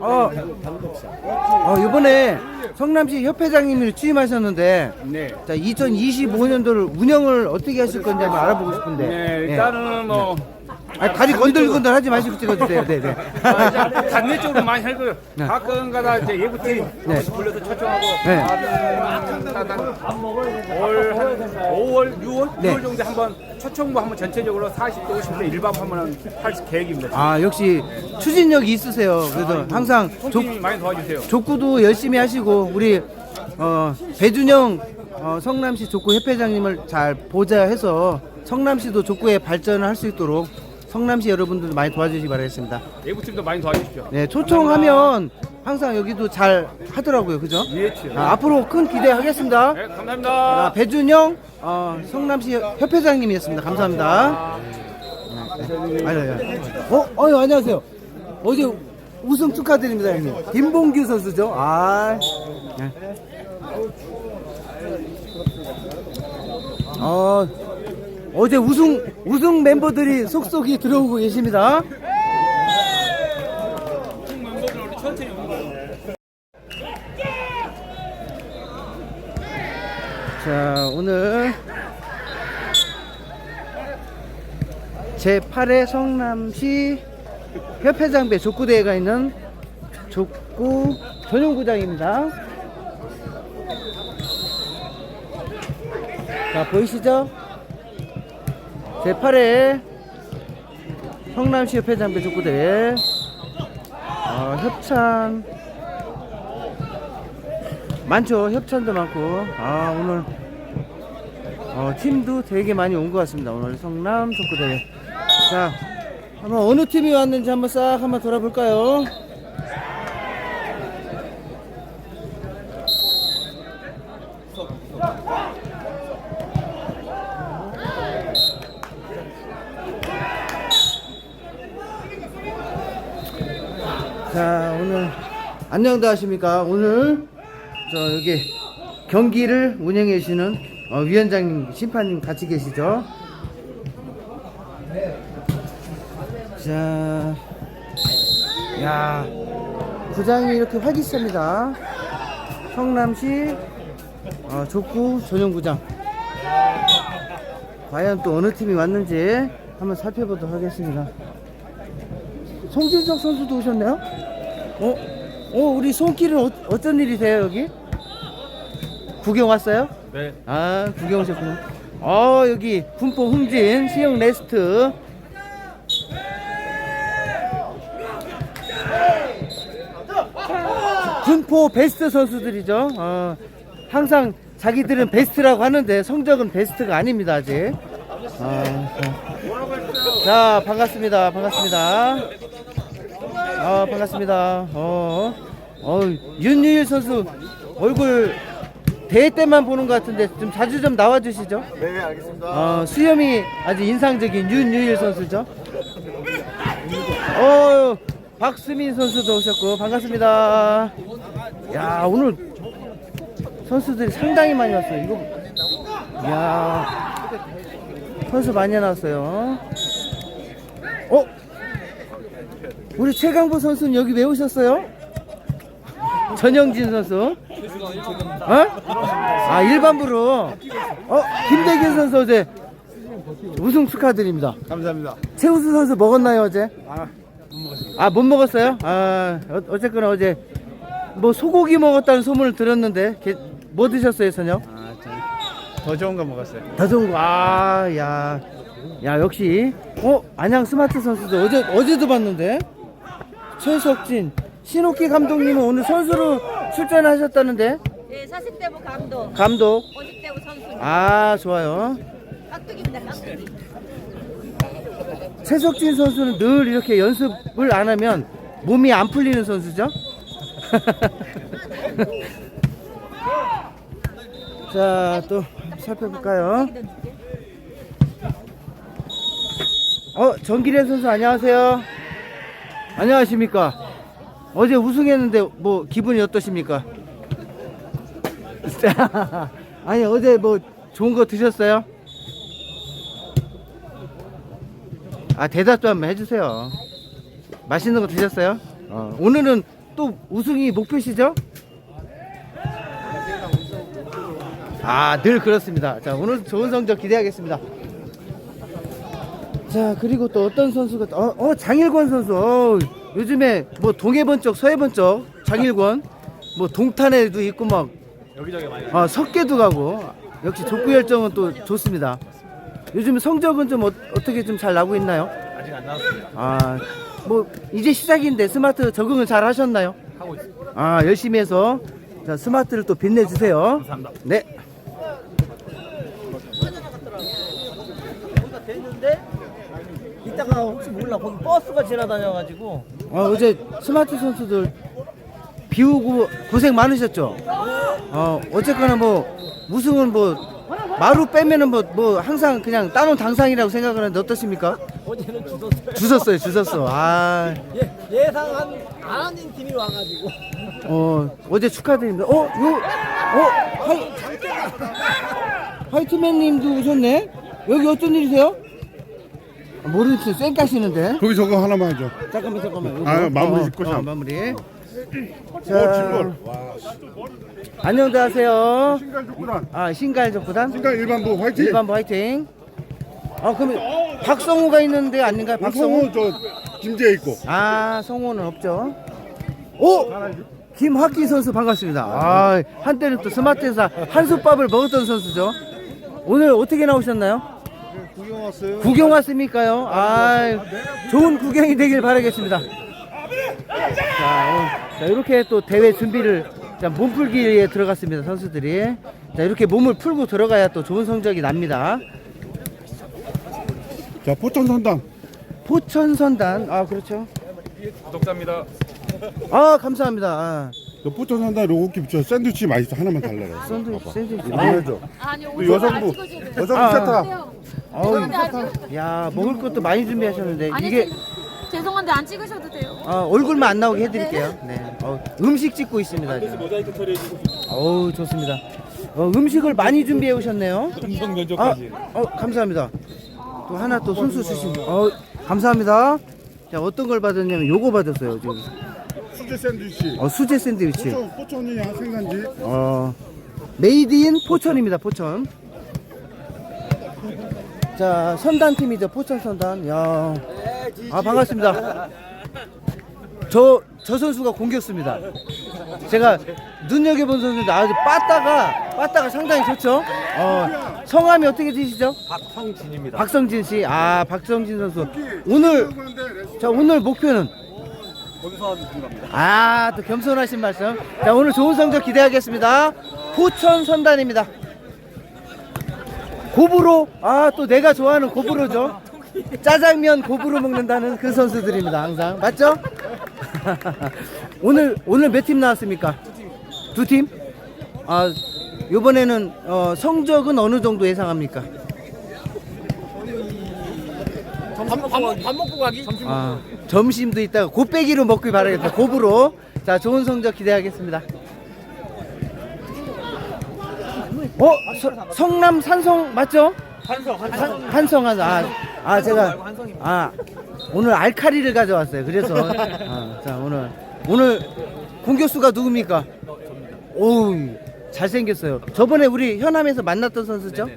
어, 어, 이번에 성남시 협회장님이 취임하셨는데, 네. 자, 2025년도를 운영을 어떻게 하실 건지 한번 알아보고 싶은데. 네, 예. 일단은 뭐 아니, 다리 건들건들 하지 마시고 찍어주세요. 네, 네. 단내 쪽으로 많이 하고 가끔가다 이제 예부팀 네. 불러서 초청하고 네. 한 5월 5월 6월 네. 6월 정도 한번 초청부 한번 전체적으로 40대 50대 일반 한번 할 계획입니다. 아, 역시 추진력이 있으세요. 그래서 항상 족, 총팀이 많이 도와주세요. 족구도 열심히 하시고, 우리, 어, 배준영 어, 성남시 족구 협회장님을 잘 보좌해서 성남시도 족구에 발전을 할 수 있도록 성남시 여러분들 많이 도와주시기 바라겠습니다. 예부팀도 많이 도와주십시오. 네, 초청하면 항상 여기도 잘 하더라고요. 그죠? 예치. 아, 앞으로 큰 기대하겠습니다. 네, 아, 감사합니다. 배준영 어, 성남시 협회장님이었습니다. 감사합니다. 네, 네. 아유. 어, 어유 안녕하세요. 어제 우승 축하드립니다, 형님. 김봉규 선수죠. 아, 네. 어, 어제 우승 우승 멤버들이 속속이 들어오고 계십니다. 자, 오늘 제 8회 성남시 협회장배 족구대회가 있는 족구 전용구장입니다. 자, 보이시죠? 제8회 성남시 협회장배 족구대회 어, 협찬. 많죠? 협찬도 많고. 아 오늘 어, 팀도 되게 많이 온 것 같습니다. 오늘 성남 족구대회. 자 한번 어느 팀이 왔는지 한번 싹 한번 돌아볼까요 자 오늘 안녕들 하십니까 오늘 저 여기 경기를 운영해 주시는 어, 위원장님 심판님 같이 계시죠 자, 야, 구장이 이렇게 활기차입니다. 성남시 어, 족구 전용구장. 과연 또 어느 팀이 왔는지 한번 살펴보도록 하겠습니다. 송진석 선수도 오셨네요? 어? 어, 우리 손길은 어, 어쩐 일이세요, 여기? 구경 왔어요? 네. 아, 구경 오셨구나. 어, 여기 군포 흥진, 시영 레스트. 군포 베스트 선수들이죠. 어, 항상 자기들은 베스트라고 하는데 성적은 베스트가 아닙니다, 아직. 아, 자. 자, 반갑습니다. 반갑습니다. 아, 반갑습니다. 어, 어, 윤유일 선수 얼굴 대회 때만 보는 것 같은데 좀 자주 좀 나와 주시죠. 네, 알겠습니다. 어, 수염이 아주 인상적인 윤유일 선수죠. 어, 박수민 선수도 오셨고 반갑습니다. 야 오늘 선수들이 상당히 많이 왔어요. 이거 야 선수 많이 나왔어요. 어? 우리 최강부 선수는 여기 왜 오셨어요? 전영진 선수. 어? 아 일반부로. 어 김대균 선수 어제 우승 축하드립니다. 감사합니다. 최우수 선수 먹었나요 어제? 아 못 먹었어요? 아 어, 어쨌거나 어제 뭐 소고기 먹었다는 소문을 들었는데 게- 뭐 드셨어요 저녁? 아, 더 좋은 거 먹었어요. 더 좋은 거. 아, 야, 야 역시. 어 안양 스마트 선수도 어제 어제도 봤는데 최석진 신옥기 감독님은 오늘 선수로 출전하셨다는데 네, 40대부 감독, 감독. 50대부 선수. 아 좋아요. 깍두기입니다, 깍두기. 최석진 선수는 늘 이렇게 연습을 안 하면 몸이 안 풀리는 선수죠. 자, 또 살펴볼까요? 어, 정기래 선수 안녕하세요. 안녕하십니까? 어제 우승했는데 뭐 기분이 어떠십니까? 아니 어제 뭐 좋은 거 드셨어요? 아 대답 좀 해주세요. 맛있는 거 드셨어요? 어, 오늘은 또 우승이 목표시죠? 아, 늘 그렇습니다. 자, 오늘 좋은 성적 기대하겠습니다. 자, 그리고 또 어떤 선수가, 또- 어, 어 장일권 선수. 어, 요즘에 뭐 동해번 쪽, 서해번 쪽, 장일권. 뭐 동탄에도 있고 막, 여기저기 많이. 아, 석계도 가고. 역시 족구 열정은 또 좋습니다. 요즘 성적은 좀 어, 어떻게 좀 잘 나고 있나요? 아직 안 나왔습니다. 아, 뭐 이제 시작인데 스마트 적응을 잘 하셨나요? 하고 있습니다. 아, 열심히 해서 자, 스마트를 또 빛내 주세요. 감사합니다. 네. 됐는데 이따가 혹시 몰라 거기 버스가 지나다녀가지고 어, 어제 스마트 선수들 비우고 고생 많으셨죠? 어, 어쨌거나 뭐 우승은 뭐 마루 빼면은 뭐, 뭐 항상 그냥 따놓은 당상이라고 생각하는데 어떻습니까? 어제는 주웠어요. 주셨어요, 주셨어. 아, 예, 예상한 안 하는 팀이 와가지고 어, 어제 축하드립니다. 어, 요, 어, 하이, 화이트맨님도 오셨네? 여기 어떤 일이세요? 아, 모르겠어요. 쌩 까시는데. 거기 저거 하나만 해줘. 잠깐만, 잠깐만. 요거. 아, 마무리 어, 짓고 어, 참. 마무리. 어, 자, 진걸. 안녕하세요. 신갈 족구단. 아, 신갈 족구단? 신갈 일반부 화이팅. 일반부 화이팅. 아, 그러면 박성우가 있는데 아닌가요? 박성우? 박성호 저 김재에 있고. 아, 성우는 없죠. 오! 김학기 선수 반갑습니다. 아, 한때는 또 스마트에서 한솥밥을 먹었던 선수죠. 오늘 어떻게 나오셨나요? 구경 왔어요. 구경 왔습니까요? 아, 좋은 구경이 되길 바라겠습니다. 자, 어, 자, 이렇게 또 대회 준비를 자, 몸풀기에 들어갔습니다, 선수들이. 자, 이렇게 몸을 풀고 들어가야 또 좋은 성적이 납니다. 자 포천 선당. 포천 선단, 아, 그렇죠. 구독자입니다. 아, 감사합니다. 아, 저 포천 선당 로고기 붙여 샌드위치 맛있어 하나만 달래라. 샌드위치, 샌드위치. 이거 해줘. 아니요, 또 여성부. 여성부 아, 세타. 어우, 야, 먹을 것도 많이 준비하셨는데, 아니, 이게, 제- 죄송한데 안 찍으셔도 돼요. 아, 얼굴만 안 나오게 해드릴게요. 네. 어, 음식 찍고 있습니다. 지금. 모자이크 처리해주고 어우, 좋습니다. 어, 음식을 많이 준비해 오셨네요. 음성 아, 면접까지. 어, 감사합니다. 또 하나 또 손수 주신, 어, 감사합니다. 자, 어떤 걸 받았냐면 요거 받았어요, 지금. 수제 샌드위치. 어, 수제 샌드위치. 포천 포천이 생산지. 어, 메이드 인 포천입니다, 포천. 자, 선단팀이죠, 포천 선단. 야, 아, 반갑습니다. 저, 저 선수가 공격수입니다. 제가 눈여겨본 선수인데 아주 빠따가, 빠따가 상당히 좋죠? 어, 성함이 어떻게 되시죠? 박성진입니다. 박성진 씨. 아, 박성진 선수. 오늘, 자, 오늘 목표는? 아, 또 겸손하신 말씀. 자, 오늘 좋은 성적 기대하겠습니다. 포천 선단입니다. 고부로, 아, 또 내가 좋아하는 고부로죠. 짜장면 고부로 먹는다는 그 선수들입니다, 항상. 맞죠? 오늘, 오늘 몇 팀 나왔습니까? 두 팀? 아, 요번에는, 어, 성적은 어느 정도 예상합니까? 밥 먹고 가기? 아, 점심도 있다가 곱빼기로 먹길 바라겠다. 곱으로. 자, 좋은 성적 기대하겠습니다. 어, 서- 성남 산성 맞죠? 한성 한, 한성 한 아, 아 제가 아 오늘 알카리를 가져왔어요. 그래서 아, 자 오늘 오늘 공격수가 누굽니까? 오우 잘생겼어요. 저번에 우리 현암에서 만났던 선수죠?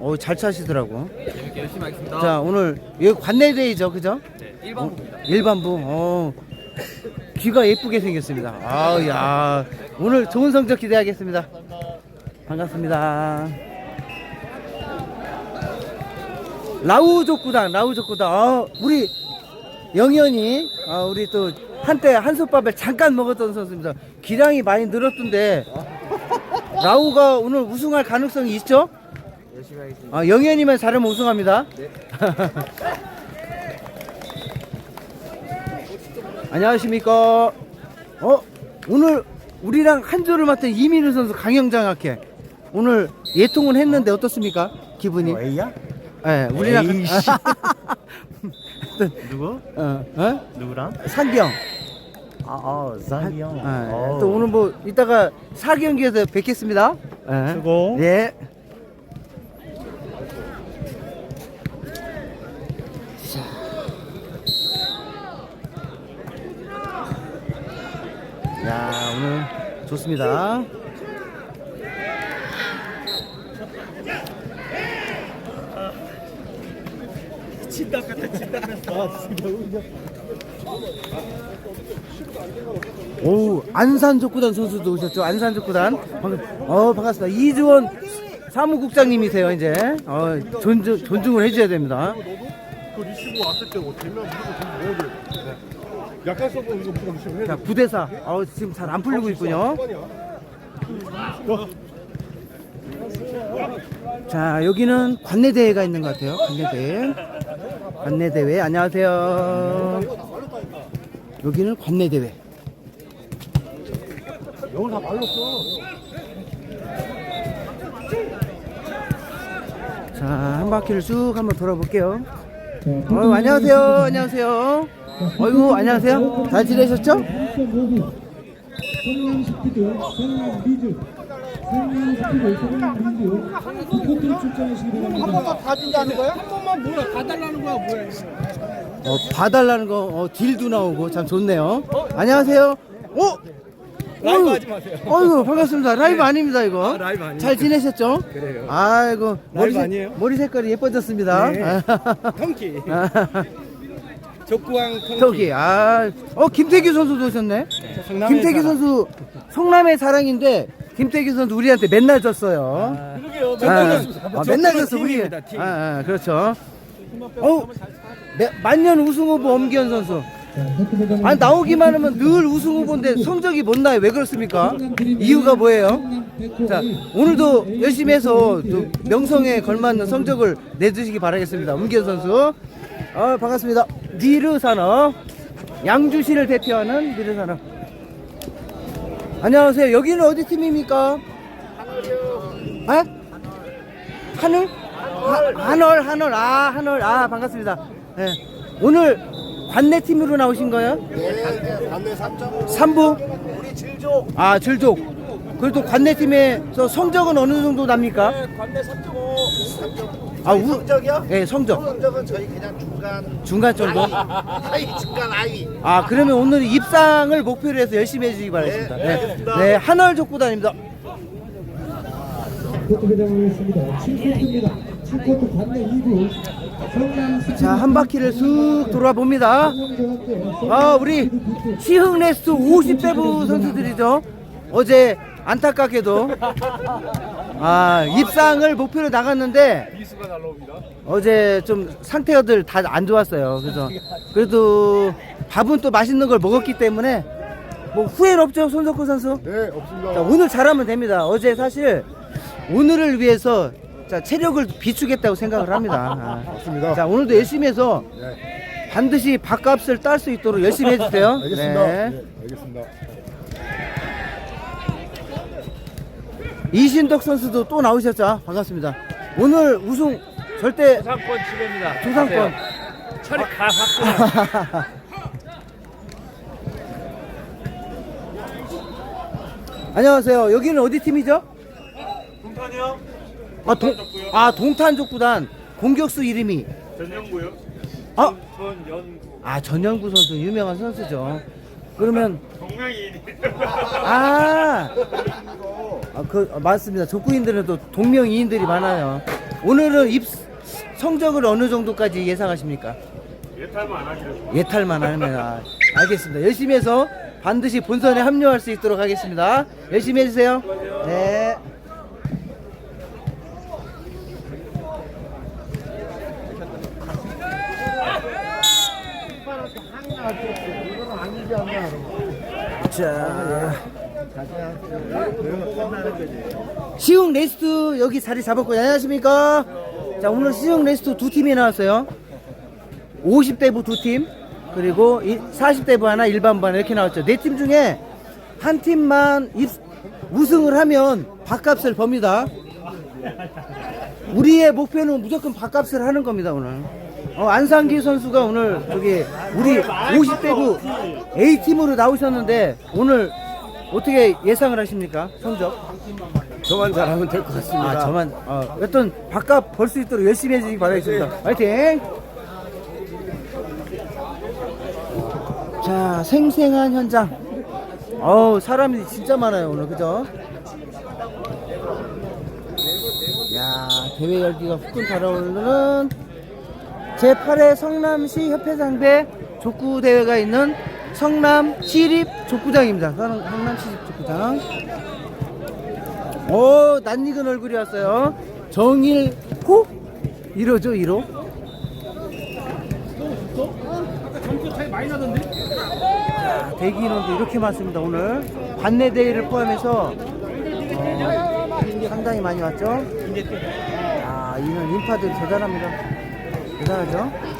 오, 잘 차시더라고. 열심히 하겠습니다. 자 오늘 여기 관내대회죠, 그죠? 네, 일반부입니다. 일반부. 어. 귀가 예쁘게 생겼습니다. 아우 야. 오늘 좋은 성적 기대하겠습니다. 반갑습니다. 라우족구단, 라우족구단. 어, 우리 영현이 아, 우리 또 한때 한솥밥을 잠깐 먹었던 선수입니다. 기량이 많이 늘었던데 라우가 오늘 우승할 가능성이 있죠? 열심히 하겠습니다. 아, 영현이만 잘하면 우승합니다. 안녕하십니까. 어, 오늘 우리랑 한 조를 맡은 이민우 선수 강영장 학회. 오늘 예통은 했는데 어떻습니까? 기분이? A야? 예, 우리랑. 에이씨. 누구? 어, 어? 누구랑? 상경. 아, 아 상이 형. 예, 어. 또 오늘 뭐 이따가 사경기에서 뵙겠습니다. 예. 수고. 예. 자. 야, 오늘 좋습니다. 오, 안산 족구단 선수도 오셨죠? 안산 족구단. 방, 어, 반갑습니다. 이주원 사무국장님이세요, 이제. 어, 존중, 존중을 해줘야 됩니다. 자, 돼. 부대사. 어, 지금 잘 안 풀리고 있군요. 자, 여기는 관내대회가 있는 것 같아요. 관내대회. 관내대회. 안녕하세요. 여기는 관내대회. 영을 다 말로 써. 자, 한 바퀴를 쭉 한번 돌아볼게요. 어, 안녕하세요. 안녕하세요. 어이구, 안녕하세요. 잘 지내셨죠? 어, 봐달라는 거, 어, 딜도 나오고 참 좋네요. 안녕하세요. 오! 라이브 하지 마세요. 어이구, 반갑습니다. 라이브 아닙니다, 이거. 라이브 아니에요. 잘 지내셨죠? 그래요. 아이고, 머리, 색, 아니에요? 머리 색깔이 예뻐졌습니다. 네. 통키. 족구왕 통키. 저기, 아, 어, 김태규 선수도 오셨네? 성남의 김태규 사랑. 선수, 성남의 사랑인데, 김태규 선수 우리한테 맨날 졌어요. 그러게요. 아, 아, 맨날 졌어, 우리. 팀입니다, 팀. 아, 아, 그렇죠. 어, 네, 만년 우승 후보 엄기현 선수. 아니, 나오기만 하면 늘 우승 후보인데 성적이 못 나요. 왜 그렇습니까? 이유가 뭐예요? 자, 오늘도 열심히 해서 또 명성에 걸맞는 성적을 내주시기 바라겠습니다. 엄기현 선수. 아, 반갑습니다. 니르 산업. 양주시를 대표하는 니르 산업. 안녕하세요. 여기는 어디 팀입니까? 하늘이요. 아? 하늘? 하, 한월, 한월, 아, 한월, 아, 반갑습니다. 예. 오늘 관내 팀으로 나오신 거예요? 네, 반대 3점. 3부? 우리 질족. 아, 질족. 그래도 관내 팀에서 성적은 어느 정도 납니까? 관내 3.5 아, 우, 성적이요? 예, 성적. 성적은 저희 그냥 중간 중간 정도? 하이 중간 하이 아, 그러면 오늘 입상을 목표로 해서 열심히 해주시기 바라겠습니다. 네, 네, 알겠습니다. 네, 한월 족구단입니다. 포트배정을 했습니다. 7코트입니다. 7코트 반대 2부 성남 자, 한 바퀴를 쑥 돌아봅니다. 아, 우리 시흥 레스트 50대부 선수들이죠. 어제 안타깝게도 아, 입상을 목표로 나갔는데 어제 좀 상태들 다 안 좋았어요. 그래서 그래도 밥은 또 맛있는 걸 먹었기 때문에 뭐 후회는 없죠, 손석구 선수. 네, 없습니다. 자, 오늘 잘하면 됩니다. 어제 사실 오늘을 위해서 자, 체력을 비추겠다고 생각을 합니다. 아. 맞습니다. 자, 오늘도 열심히 해서 네. 반드시 밥값을 딸 수 있도록 열심히 해주세요. 알겠습니다. 네. 네, 알겠습니다. 이신덕 선수도 또 나오셨죠? 반갑습니다. 오늘 우승 절대 조상권 지배입니다. 조상권. 철이 가 갖고 안녕하세요. 여기는 어디 팀이죠? 동탄이요. 아, 동, 아, 동탄 족구단 공격수 이름이 전영구요. 아, 전연구. 아, 전연구 선수 유명한 선수죠. 그러면 동명이인. 아, 아, 그 아, 맞습니다. 족구인들은 또 동명이인들이 많아요. 오늘은 입 성적을 어느 정도까지 예상하십니까? 예탈만 하기로. 예탈만 하면 아, 알겠습니다. 열심히 해서 반드시 본선에 합류할 수 있도록 하겠습니다. 열심히 해주세요. 네. 자. 시흥 레스트 여기 자리 잡았고요. 안녕하십니까? 자, 오늘 시흥 레스트 두 팀이 나왔어요. 50대부 두 팀, 그리고 40대부 하나, 하나 이렇게 나왔죠. 네 팀 중에 한 팀만 입- 우승을 하면 밥값을 법니다. 우리의 목표는 무조건 밥값을 하는 겁니다, 오늘. 어, 안상기 선수가 오늘 저기 우리 50대부 A팀으로 나오셨는데 오늘 어떻게 예상을 하십니까? 성적? 저만 잘하면 될 것 같습니다. 아, 저만 어, 어떤 밥값 벌수 있도록 열심히 해주시기 바라겠습니다. 화이팅! 자, 생생한 현장. 어우 사람이 진짜 많아요 오늘 그죠? 야 대회 열기가 후끈 달아오르는 제8회 성남시 협회상대 족구 대회가 있는 성남 시립 족구장입니다. 성- 성남 시립 족구장. 오 낯익은 얼굴이 왔어요. 정일호 1호죠 1호. 점수 차이 많이 나던데? 자, 대기 인원도 이렇게 많습니다 오늘 반내 대회를 포함해서 어, 상당히 많이 왔죠. 아 이는 인파들 대단합니다. 대단하죠.